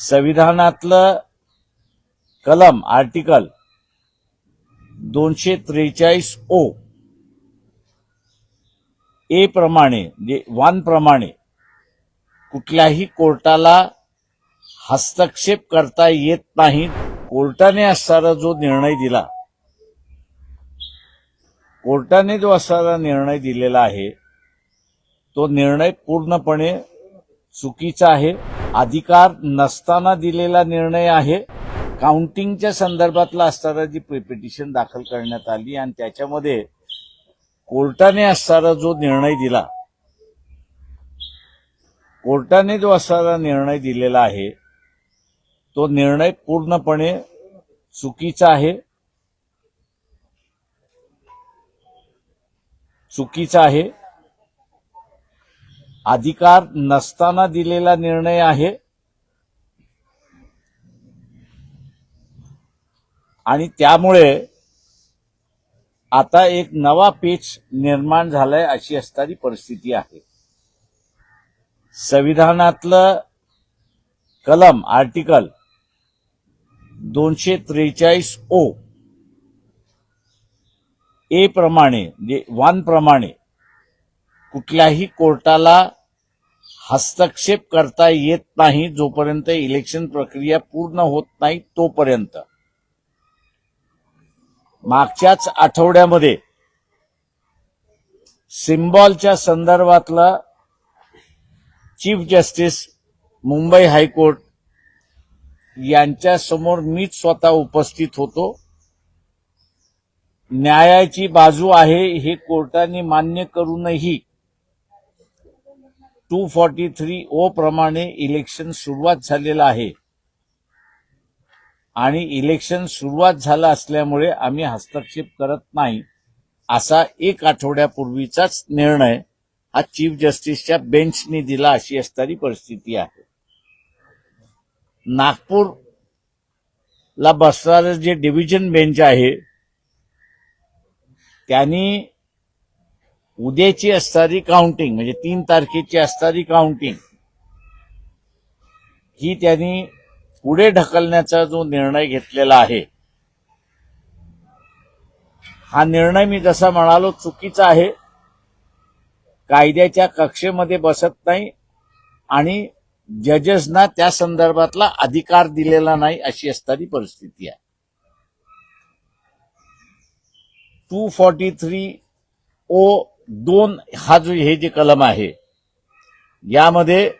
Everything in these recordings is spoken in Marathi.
संविधानातलं कलम आर्टिकल दोनशे त्रेचाळीस ओ. ए प्रमाणे म्हणजे वन प्रमाणे कुठल्याही कोर्टाला हस्तक्षेप करता येत नाही. कोर्टाने असणारा जो निर्णय दिला कोर्टाने जो असणारा निर्णय दिलेला आहे तो निर्णय पूर्णपणे चुकीचा आहे. अधिकार नसताना दिलेला निर्णय आहे. काउंटिंगच्या संदर्भातला असणारा जी पिटिशन दाखल करण्यात आली आणि त्याच्यामध्ये कोर्टाने असणारा जो निर्णय दिला कोर्टाने जो असणारा निर्णय दिलेला आहे तो निर्णय पूर्णपणे चुकीचा आहे. चुकीचा आहे. अधिकार नसताना दिलेला निर्णय आहे. आणि त्यामुळे आता एक नवा पेच निर्माण झालाय अशी असणारी परिस्थिती आहे. संविधानातलं कलम आर्टिकल दोनशे त्रेचाळीस ओ ए प्रमाणे म्हणजे वन प्रमाणे कुठल्याही कोर्टाला हस्तक्षेप करता येत नाही जोपर्यंत इलेक्शन प्रक्रिया पूर्ण होत नाही तोपर्यंत. मागच्याच आठवड्यामध्ये सिम्बॉलच्या संदर्भातला चीफ जस्टिस मुंबई हायकोर्ट यांच्यासमोर मीच स्वतः उपस्थित होतो. न्यायाची बाजू आहे हे कोर्टाने मान्य करूनही टू फॉर्टी थ्री ओ प्रमाणे इलेक्शन सुरुवात झालेलं आहे. आणि इलेक्शन सुरुवात झालं असल्यामुळे आम्ही हस्तक्षेप करत नाही असा एक आठवड्यापूर्वीचाच निर्णय हा चीफ जस्टिसच्या बेंचने दिला अशी असणारी परिस्थिती आहे. नागपूरला बसणारं जे डिव्हिजन बेंच आहे त्यांनी उद्याची असणारी काउंटिंग म्हणजे तीन तारखेची असणारी काउंटिंग ही त्यांनी पुढे ढकलण्याचा जो निर्णय घेतलेला आहे हा निर्णय मी जसा म्हणालो चुकीचा आहे. कायद्याच्या कक्षेमध्ये बसत नाही आणि जजेसना त्या संदर्भातला अधिकार दिलेला नाही अशी असणारी परिस्थिती आहे. टू फॉर्टी थ्री ओ दोन हा जो हे जे कलम आहे यामध्ये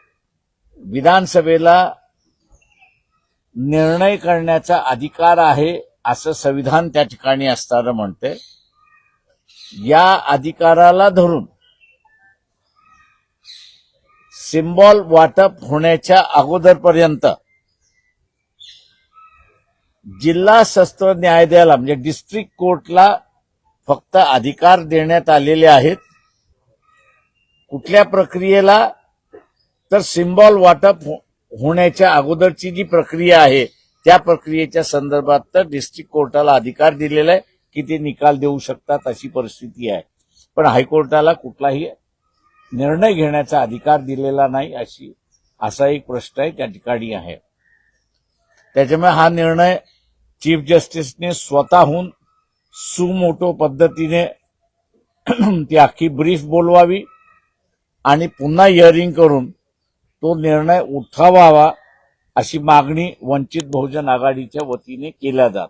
विधानसभेला निर्णय करण्याचा अधिकार आहे असं संविधान त्या ठिकाणी असताना म्हणते या अधिकाराला धरून सिम्बॉल वाटप होण्याच्या अगोदरपर्यंत जिल्हा सत्र न्यायालयाला म्हणजे डिस्ट्रिक्ट कोर्टला फक्त अधिकार देण्यात आलेले आहेत. कुठल्या प्रक्रियेला? तर सिम्बॉल वाटप हो- होण्याच्या अगोदरची जी प्रक्रिया आहे त्या प्रक्रियेच्या संदर्भात तर डिस्ट्रिक्ट कोर्टाला अधिकार दिलेला आहे की ते निकाल देऊ शकतात अशी परिस्थिती आहे. पण हायकोर्टाला कुठलाही निर्णय घेण्याचा अधिकार दिलेला नाही अशी असा एक प्रश्न आहे त्या ठिकाणी आहे. त्याच्यामुळे हा निर्णय चीफ जस्टिसने स्वतःहून सुमोटो पद्धतीने ती अख्खी ब्रीफ बोलवावी आणि पुन्हा हिअरिंग करून तो निर्णय उठावावा अशी मागणी वंचित बहुजन आघाडीच्या वतीने केल्या जात.